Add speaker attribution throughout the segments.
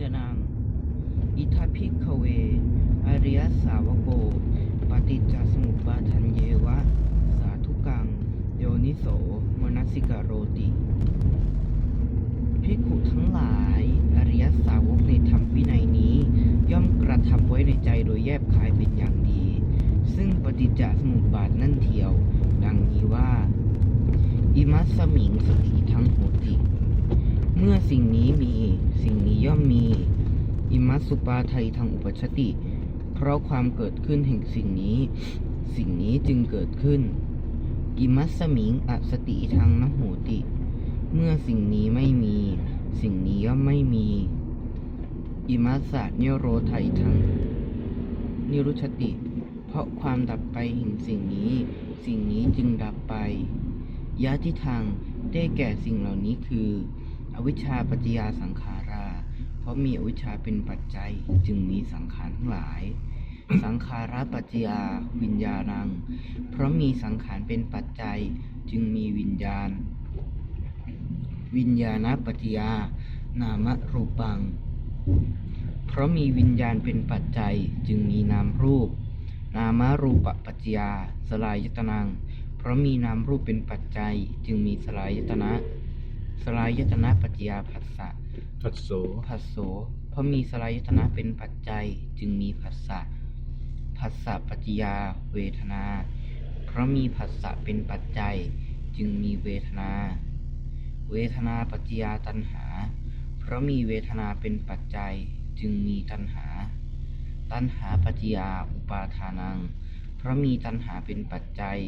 Speaker 1: จนัง อิทัพิกเว อริยสาวโก ปฏิจจสมุปบาทันเยวะ สาธุกัง โยนิโส มนสิกโรติ ภิกขุทั้งหลาย อริยสาวกในธรรมวินัยนี้ ย่อมกระทำไว้ในใจโดยแยบคายเป็นอย่างดี ซึ่งปฏิจจสมุปบาทนั่นเทียว ดังนี้ว่า อิมัสสมิงสติทั้งโหติ เมื่อสิ่งนี้มี สิ่งนี้ย่อมมี อิมัสสุปาไทยทางอุปชติ เพราะความเกิดขึ้นแห่งสิ่งนี้ สิ่งนี้จึงเกิดขึ้นอิมัสสมิงอสติทางนโหติ เมื่อสิ่งนี้ไม่มี สิ่งนี้ย่อมไม่มี อิมัสสะเนโรไทยทางนิรุชติ เพราะความดับไปแห่งสิ่งนี้ สิ่งนี้จึงดับไปยะที่ทางได้แก่สิ่งเหล่านี้คือ อวิชชาปัจจยาสังขารา เพราะมีอวิชชาเป็นปัจจัยจึงมีสังขารทั้งหลาย สังขาราปัจจยาวิญญาณัง เพราะมีสังขารเป็นปัจจัยจึงมีวิญญาณ วิญญาณปัจจยานามรูปัง เพราะมีวิญญาณเป็นปัจจัยจึงมีนามรูป นามารูปปัจจยาสลายยตนัง เพราะมีนามรูปเป็นปัจจัยจึงมีสลายยตนะ สลายตนะปัจจยาผัสสะ
Speaker 2: พัสโส
Speaker 1: ผัสโสเพราะมีสลายตนะเป็นปัจจัยจึงมีผัสสะผัสสะปัจจยาเวทนา เพราะมีผัสสะเป็นปัจจัยจึงมีเวทนา เวทนาปัจจยาตัณหา เพราะมีเวทนาเป็นปัจจัยจึงมีตัณหา ตัณหาปัจจยาอุปาทานัง เพราะมีตัณหาเป็นปัจจัย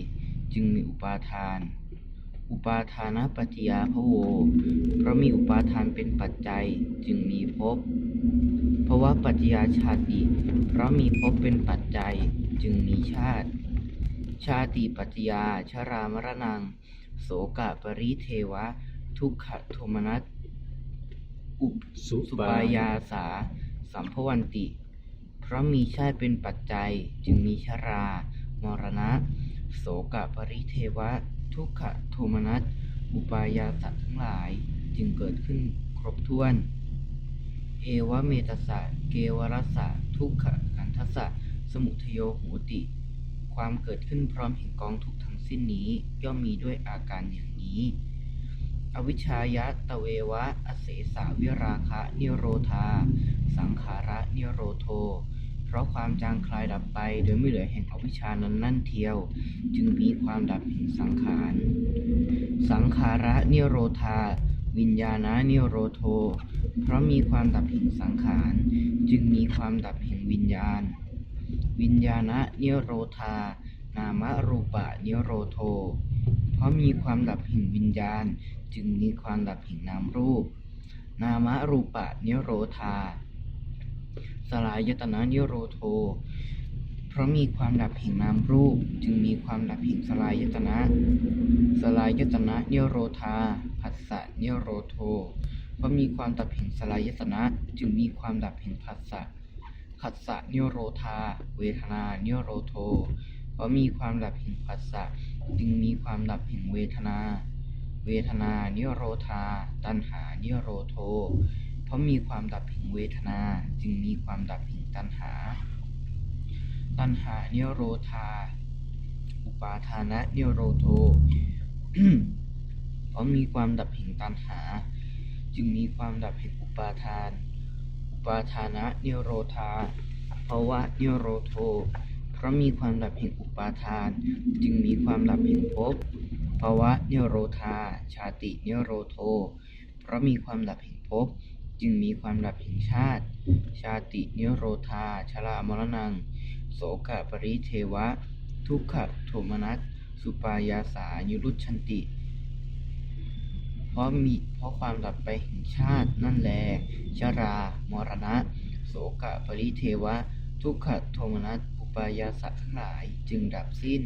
Speaker 1: จึงมีอุปาทาน อุปาทานะปัจจยาพะโว เพราะมีอุปาทานเป็นปัจจัยจึงมีภพ เพราะว่าปัจจยาชาติ เพราะมีภพเป็นปัจจัยจึงมีชาติ ชาติปัจจยาชรามรณัง โสกะปริเทวะ ทุกขโทมนัส อุป
Speaker 2: สุปา
Speaker 1: ปายาสา สัมภวันติ เพราะมีชาติเป็นปัจจัยจึงมีชรา มรณะ โสกะปริเทวะ ทุกขโทมนัสอุปายาสัตทั้งหลายจึงเกิดขึ้นครบถ้วน เอวเมตสะเกวรสะทุกขขันทสะสมุทโยโหติ ความเกิดขึ้นพร้อมแห่งกองทุกทั้งสิ้นนี้ย่อมมีด้วยอาการอย่างนี้ อวิชชายะตะเววะ อเสสาวิราคะ นิโรธา สังขาระนิโรโท เพราะความจางคลายดับไปโดยไม่เหลือแห่งอวิชานั้นนั่นเทียว จึงมีความดับแห่งสังขาร สังขาระนิโรธา วิญญาณะนิโรโท เพราะมีความดับแห่งสังขาร จึงมีความดับแห่งวิญญาณ วิญญาณะนิโรธา นามรูปะนิโรโท เพราะมีความดับแห่งวิญญาณ จึงมีความดับแห่งนามรูป นามรูปะนิโรธา สลายยตนะนิโรโท เพราะมีความดับแห่งนามรูป จึงมีความดับแห่งสลายยตนะ สลายยตนะนิโรธาผัสสะนิโรโท เพราะมีความดับแห่งสลายตนะ จึงมีความดับแห่งผัสสะผัสสะนิโรธา เวทนานิโรโท เพราะมีความดับแห่งผัสสะจึงมีความดับแห่งเวทนา เวทนานิโรธา ตัณหานิโรโท เพราะมีความดับแห่งเวทนาจึงมีความดับแห่งตัณหา ตัณหาเนโรธา อุปาทานะเนโรโทเพราะมีความดับแห่งตัณหา จึงมีความดับแห่งอุปาทาน อุปาทานะเนโรธาภาวะเนโรโทเพราะมีความดับแห่งอุปาทาน จึงมีความดับแห่งภพภาวะเนโรธา ชาติเนโรโท เพราะมีความดับแห่งภพ จึงมีความดับแห่งชาติ ชาตินิโรธา ชรามรณัง โสกะปริเทวะ ทุกขโทมนัส สุปายาสายุรุชันติ เพราะมีเพราะความดับไปแห่งชาตินั่นแล ชรามรณะ โสกะปริเทวะ ทุกขโทมนัส อุปายาสัตว์ทั้งหลายจึงดับสิ้น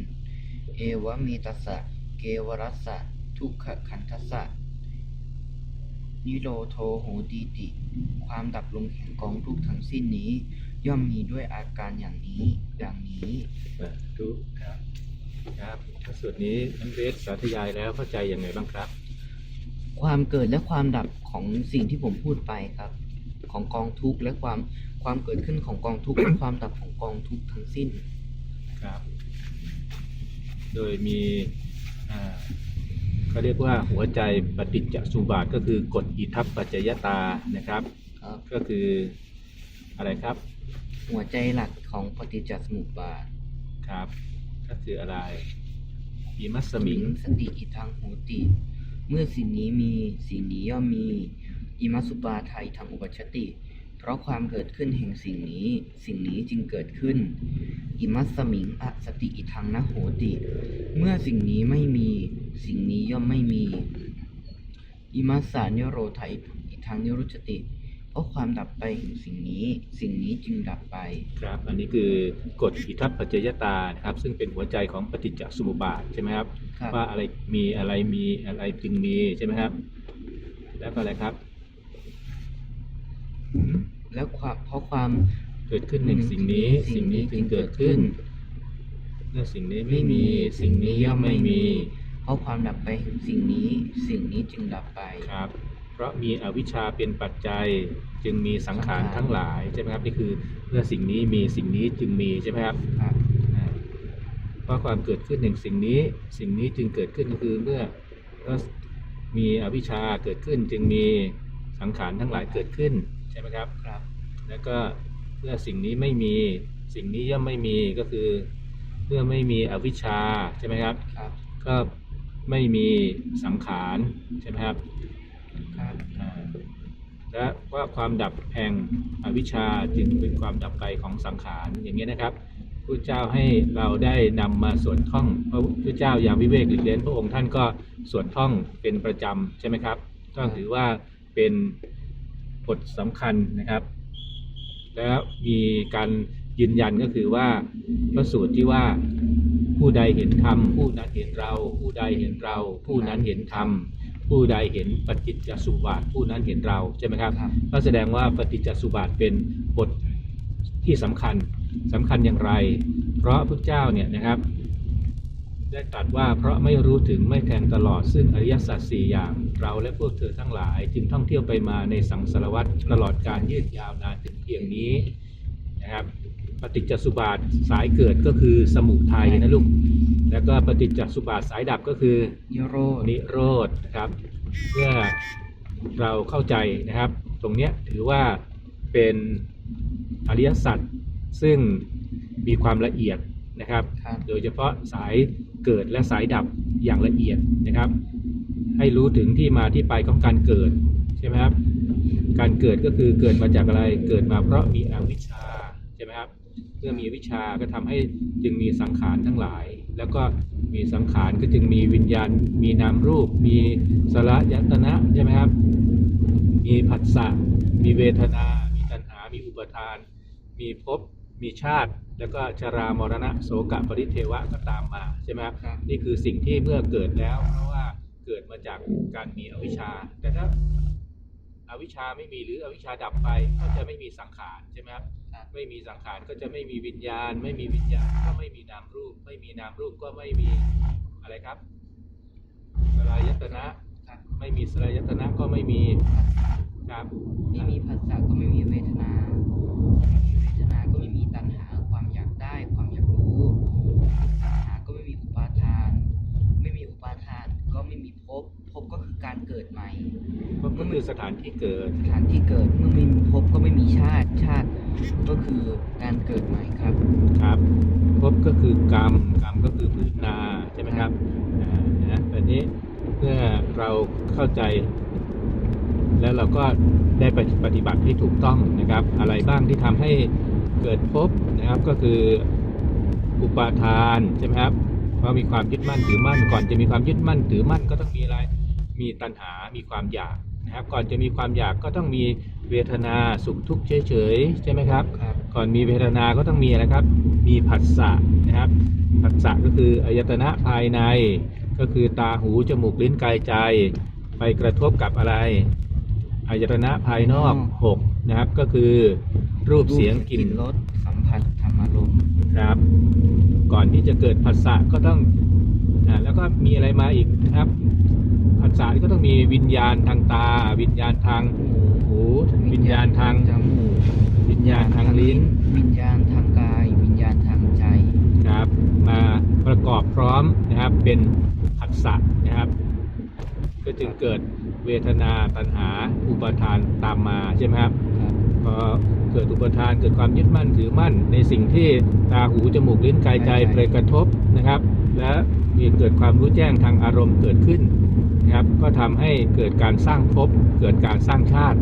Speaker 1: เอวเมตัสสะ เกวรัสสะ ทุกขขันทัสสะ นิโรโทโหตีติ ความดับลงแห่งกองทุกข์ทั้งสิ้นนี้ ย่อมมีด้วยอาการอย่างนี้ดังนี้
Speaker 2: สาธุครับครับส่วนนี้น้ำเบสสาธยายแล้วเข้าใจยังไงบ้างครับ
Speaker 1: ความเกิดและความดับของสิ่งที่ผมพูดไปครับ ของกองทุกข์และความความเกิดขึ้นของกองทุกข์และความดับของกองทุกข์ทั้งสิ้น
Speaker 2: ครับ โดยมี อ่าเขาเรียกว่าหัวใจปฏิจจสุบาทก็คือกฎอิทัปปัจจยตานะครับ
Speaker 1: ครับ
Speaker 2: ก็คืออะไรครับ
Speaker 1: หัวใจหลักของปฏิจจสมุปบาท
Speaker 2: ครับ ก็คืออะไรอิมัสสมิง
Speaker 1: สติอิทังโหติ เมื่อสิ่งนี้มีสิ่งนี้ย่อมมีอิมัสสุปาไทยทางอุปชชติ เพราะความเกิดขึ้นแห่งสิ่งนี้ สิ่งนี้จึงเกิดขึ้น อิมัสสมิงอสติอิทังนะโหติ เมื่อสิ่งนี้ไม่มี สิ่งนี้ย่อมไม่มี อิมัสสานิโรไทยอิทังนิรุชติ เพราะความดับไปแห่งสิ่งนี้ สิ่งนี้จึงดับไป
Speaker 2: ครับ อันนี้คือกฎอิทัปปัจจยตานะครับ ซึ่งเป็นหัวใจของปฏิจจสมุปบาทใช่ไหมครับ
Speaker 1: ครับ
Speaker 2: ว่าอะไรมีอะไรมีอะไรจึงมีใช่ไหมครับ แล้วก็อะไรครับอืม
Speaker 1: แล้วความเพราะความ
Speaker 2: เกิดขึ้นหนึ่งสิ่งนี้ สิ่งนี้จึงเกิดขึ้นเมื่อสิ่งนี้ไม่มีสิ่งนี้ย่อมไม่มี
Speaker 1: เพราะความดับไปแห่งสิ่งนี้ สิ่งนี้จึงดับไป
Speaker 2: ครับ เพราะมีอวิชชาเป็นปัจจัยจึงมีสังขารทั้งหลายใช่ไหมครับนี่คือเมื่อสิ่งนี้มีสิ่งนี้จึงมีใช่ไหมครับ
Speaker 1: ครับ
Speaker 2: อ่าเพราะความเกิดขึ้นหนึ่งสิ่งนี้ สิ่งนี้จึงเกิดขึ้นก็คือเมื่อเมื่อมีอวิชชาเกิดขึ้นจึงมีสังขารทั้งหลายเกิดขึ้น ใช่ไหมครับ
Speaker 1: ครับ
Speaker 2: แล้วก็เมื่อสิ่งนี้ไม่มีสิ่งนี้ย่อมไม่มีก็คือเมื่อไม่มีอวิชชาใช่ไหมครับ
Speaker 1: ครับ
Speaker 2: ก็ไม่มีสังขารใช่ไหมครับ
Speaker 1: ครับ
Speaker 2: อ่าและว่าความดับแห่งอวิชชาจึงเป็นความดับไปของสังขารอย่างนี้ยนะครับพระเจ้าให้เราได้นำมาสวดท่องพระพุทธเจ้ายามวิเวกหลีกเล้นพระองค์ท่านก็สวดท่องเป็นประจำใช่ไหมครับก็ถือว่าเป็น บทสำคัญนะครับ แล้วมีการยืนยันก็คือว่าพระสูตรที่ว่าผู้ใดเห็นธรรมผู้นั้นเห็นเรา ผู้ใดเห็นเรา ผู้นั้นเห็นธรรมผู้ใดเห็นปฏิจจสุบาทผู้นั้นเห็นเราใช่ไหมครับก็แสดงว่าปฏิจจสุบาทเป็นบทที่สำคัญสำคัญอย่างไร เพราะพุทธเจ้าเนี่ยนะครับ ได้ตรัสว่าเพราะไม่รู้ถึงไม่แทงตลอดซึ่งอริยสัจสี่อย่าง เราและพวกเธอทั้งหลาย จึงท่องเที่ยวไปมาในสังสารวัฏตลอดการยืดยาวนานถึงเพียงนี้นะครับปฏิจจสุบาทสายเกิดก็คือสมุทัยนะลูกแล้วก็ปฏิจจสุบาทสายดับก็คือ
Speaker 1: นิโรธ
Speaker 2: นิโรธนะครับเมื่อเราเข้าใจนะครับ ตรงเนี้ยถือว่าเป็นอริยสัจซึ่งมีความละเอียด นะครับ
Speaker 1: ครับ
Speaker 2: โดยเฉพาะสายเกิดและสายดับอย่างละเอียดนะครับ ให้รู้ถึงที่มาที่ไปของการเกิดใช่ไหมครับ การเกิดก็คือเกิดมาจากอะไร เกิดมาเพราะมีอวิชชาใช่ไหมครับ เมื่อมีอวิชชาก็ทำให้จึงมีสังขารทั้งหลาย แล้วก็มีสังขารก็จึงมีวิญญาณ มีนามรูป มีสระยตนะใช่ไหมครับ มีผัสสะ มีเวทนา มีตัณหา มีอุปทาน มีภพ มีชาติแล้วก็ชรามรณะโสกะปริเทวะก็ตามมาใช่ไหมครับ
Speaker 1: ครับ
Speaker 2: นี่คือสิ่งที่เมื่อเกิดแล้ว เพราะว่าเกิดมาจากการมีอวิชชา แต่ถ้าอาวิชชาไม่มีหรืออวิชชาดับไปก็จะไม่มีสังขารใช่ไหมครับ
Speaker 1: ครับ
Speaker 2: ไม่มีสังขารก็จะไม่มีวิญญาณ ไม่มีวิญญาณก็ไม่มีนามรูป ไม่มีนามรูปก็ไม่มีอะไรครับสลายตนะ
Speaker 1: ครับ
Speaker 2: ไม่มีสลายตนะก็ไม่มีครับ
Speaker 1: ไม่มีผัสสะก็ไม่มีเวทนาไม่มีเวทนาก็ไม่มีตัณหาความอยากได้ความอยากรู้ตัณหาก็ไม่มีอุปาทาน ไม่มีอุปาทานก็ไม่มี ภพภพก็คือการเกิดใหม่
Speaker 2: ก็คือสถานที่เกิด
Speaker 1: สถานที่เกิดเมื่อไม่มีภพก็ไม่มีชาติ ชาติก็คือการเกิดใหม่ครับ
Speaker 2: ครับภพก็คือกรรม กรรมก็คือพื้นนาใช่ไหมครับอ่านะตอนนี้เมื่อเราเข้าใจ แล้วเราก็ได้ไปปฏิบัติให้ถูกต้องนะครับ อะไรบ้างที่ทำให้เกิดภพนะครับก็คืออุปาทานใช่ไหมครับเพราะมีความยึดมั่นถือมั่นก่อนจะมีความยึดมั่นถือมั่นก็ต้องมีอะไร มีตัณหา มีความอยากนะครับ ก่อนจะมีความอยากก็ต้องมีเวทนาสุขทุกข์เฉยๆใช่ไหมครับ
Speaker 1: ครับ
Speaker 2: ก่อนมีเวทนาก็ต้องมีอะไรครับ มีผัสสะนะครับ ผัสสะก็คืออายตนะภายใน ก็คือตาหูจมูกลิ้นกายใจ ไปกระทบกับอะไร อายตนะภายนอกหกนะครับ ก็คือรูปเสียงกลิ่น
Speaker 1: รสสัมผัสธรรมารมณ์
Speaker 2: ครับ ก่อนที่จะเกิดผัสสะก็ต้องอ่าแล้วก็มีอะไรมาอีกนะครับ ผัสสะก็ต้องมีวิญญาณทางตา วิญญาณทางหูวิญญาณทาง
Speaker 1: จมูกวิ
Speaker 2: ญญาณทางลิ้น
Speaker 1: วิญญาณทางกาย วิญญาณทางใจ
Speaker 2: นะครับ มาประกอบพร้อมนะครับเป็นผัสสะนะครับ จึงเกิดเวทนาตัณหา อุปาทานตามมาใช่ไหมครับ
Speaker 1: ครับ
Speaker 2: พอเกิดอุปทานเกิดความยึดมั่นถือมั่น ในสิ่งที่ตาหูจมูกลิ้นกายใจ
Speaker 1: ใช่
Speaker 2: ไปกระทบนะครับ และมีเกิดความรู้แจ้งทางอารมณ์เกิดขึ้นนะครับ ก็ทำให้เกิดการสร้างภพเกิดการสร้างชาติ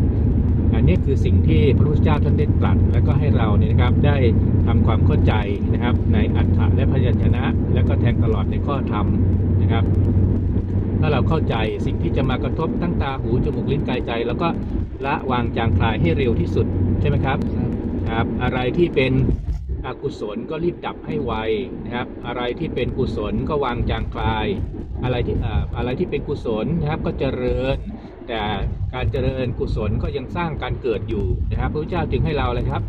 Speaker 2: อันนี้คือสิ่งที่พระพุทธเจ้าท่านได้ตรัส และก็ให้เราเนี่ยนะครับได้ทำความเข้าใจนะครับ ในอัฏฐะและพยัญชนะ และก็แทงตลอดในข้อธรรมนะครับ ถ้าเราเข้าใจสิ่งที่จะมากระทบตั้งตาหูจมูกลิ้นกายใจ แล้วก็ละวางจางคลายให้เร็วที่สุดใช่ไหมครับ
Speaker 1: ครับ
Speaker 2: อะไรที่เป็นอกุศลก็รีบดับให้ไวนะครับ อะไรที่เป็นกุศลก็วางจางคลาย อะไรที่อ่าอะไรที่เป็นกุศลนะครับก็เจริญ แต่การเจริญกุศลก็ยังสร้างการเกิดอยู่นะครับพระพุทธเจ้าจึงให้เราเลยครับ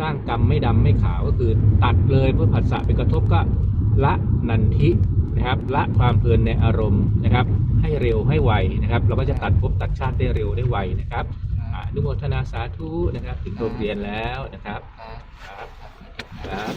Speaker 2: สร้างกรรมไม่ดำไม่ขาวก็คือตัดเลยเมื่อผัสสะไปกระทบก็ละนันทิะครับละความเพลินในอารมณ์นะครับ ให้เร็วให้ไวนะครับ เราก็จะตัดภพตัดชาติได้เร็วได้ไวนะครับอนุโมทนาสาธุนะครับ ถึงโรงเรียนแล้วนะ
Speaker 1: ครับ
Speaker 2: ครับ